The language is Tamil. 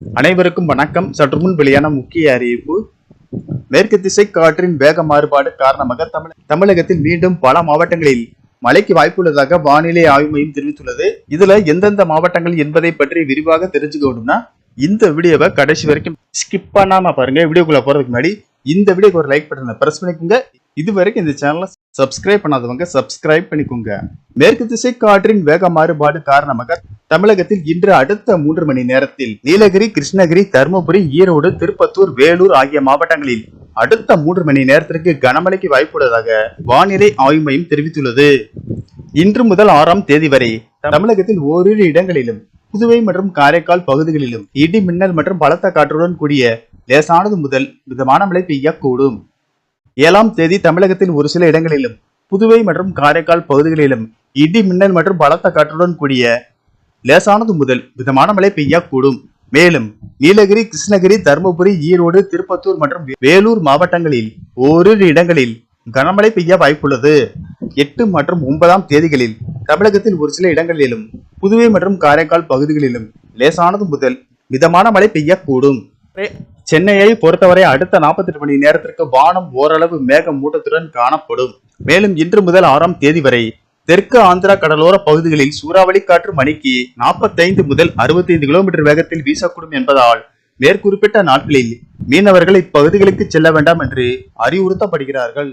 அனைவருக்கும் வணக்கம். சற்று முன் வெளியான முக்கிய அறிவிப்பு. மேற்கு திசை காற்றின் வேக மாறுபாடு காரணமாக தமிழ தமிழகத்தில் மீண்டும் பல மாவட்டங்களில் மழைக்கு வாய்ப்புள்ளதாக வானிலை ஆய்வு மையம் தெரிவித்துள்ளது. இதுல எந்தெந்த மாவட்டங்கள் என்பதை பற்றி விரிவாக தெரிஞ்சுக்கணும்னா இந்த வீடியோவை கடைசி வரைக்கும் ஸ்கிப் பண்ணாம பாருங்க. வீடியோக்குள்ள போறதுக்கு முன்னாடி இந்த வீடியோக்கு ஒரு லைக் பட்டனை பிரஸ் பண்ணிக்கோங்க. இது வரைக்கும் இந்த சேனலை சப்ஸ்கிரைப் பண்ணாதவங்க சப்ஸ்கிரைப் பண்ணிக்கோங்க. மேற்கு திசை காற்றின் வேக மாறுபாடு காரணமாக தமிழகத்தில் இன்று அடுத்த மூன்று மணி நேரத்தில் நீலகிரி கிருஷ்ணகிரி தருமபுரி ஈரோடு திருப்பத்தூர் வேலூர் ஆகிய மாவட்டங்களில் அடுத்த மூன்று மணி நேரத்திற்கு கனமழைக்கு வாய்ப்புள்ளதாக வானிலை ஆய்வு மையம் தெரிவித்துள்ளது. இன்று முதல் ஆறாம் தேதி வரை தமிழகத்தில் ஓரிரு இடங்களிலும் புதுவை மற்றும் காரைக்கால் பகுதிகளிலும் இடி மின்னல் மற்றும் பலத்த காற்றுடன் கூடிய லேசானது முதல் மிதமான மழை பெய்யக்கூடும். ஏழாம் தேதி தமிழகத்தில் ஒரு சில இடங்களிலும் புதுவை மற்றும் காரைக்கால் பகுதிகளிலும் இடி மின்னல் மற்றும் பலத்த காற்றுடன் கூடிய லேசானது முதல் மிதமான மழை பெய்யக்கூடும். மேலும் நீலகிரி கிருஷ்ணகிரி தருமபுரி ஈரோடு திருப்பத்தூர் மற்றும் வேலூர் மாவட்டங்களில் ஓரிரு இடங்களில் கனமழை பெய்ய வாய்ப்புள்ளது. எட்டு மற்றும் ஒன்பதாம் தேதிகளில் தமிழகத்தில் ஒரு சில இடங்களிலும் புதுவை மற்றும் காரைக்கால் பகுதிகளிலும் லேசானது முதல் மிதமான மழை பெய்யக்கூடும். சென்னையை பொறுத்தவரை அடுத்த 48 மணி நேரத்திற்கு வானம் ஓரளவு மேக மூட்டத்துடன் காணப்படும். மேலும் இன்று முதல் ஆறாம் தேதி வரை தெற்கு ஆந்திரா கடலோர பகுதிகளில் சூறாவளி காற்று மணிக்கு 45 முதல் 65 கிலோமீட்டர் வேகத்தில் வீசக்கூடும் என்பதால் மேற்குறிப்பிட்ட நாட்களில் மீனவர்கள் இப்பகுதிகளுக்கு செல்ல வேண்டாம் என்று அறிவுறுத்தப்படுகிறார்கள்.